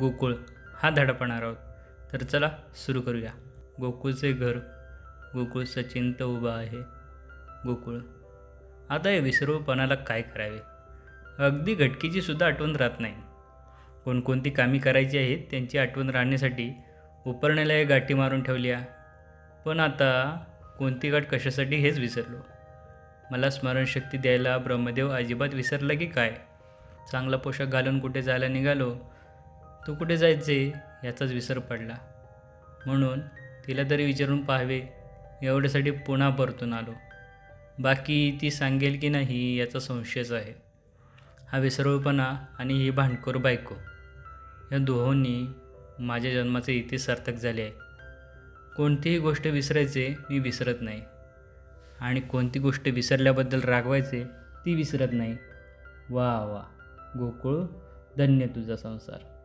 गोकुळ हा धडा पाहणार आहोत. तर चला सुरू करूया. गोकुळचे घर गोकुळ सचिंत उभा आहे. गोकुळ आता या विसर्वपणाला काय करावे? अगदी घटकीची सुद्धा आठवण राहत नाही. कोणकोणती कामी करायची आहेत त्यांची आठवण राहण्यासाठी उपरण्याला एक गाठी मारून ठेवल्या पण आता कोणती गाठ कशासाठी हेच विसरलो? मला स्मरणशक्ती द्यायला ब्रह्मदेव अजिबात विसरला की काय? चांगला पोशाख घालून कुठे जायला निघालो? तू कुठे जायचे याचाच विसर पडला. म्हणून तिला तरी विचारून पाहावे एवढ्यासाठी पुन्हा परतून आलो. बाकी ती सांगेल की नाही याचा संशयच आहे. हा विसरवपणा आणि ही भांडखोर बायको या दोहोंनी माझ्या जन्माचे इथे सार्थक झाले आहे. कोणतीही गोष्ट विसरायचे मी विसरत नाही. आणि कोणती गोष्ट विसरल्याबद्दल रागवायचे ती विसरत नाही. वा वा गोकुळ धन्य तुझा संसार.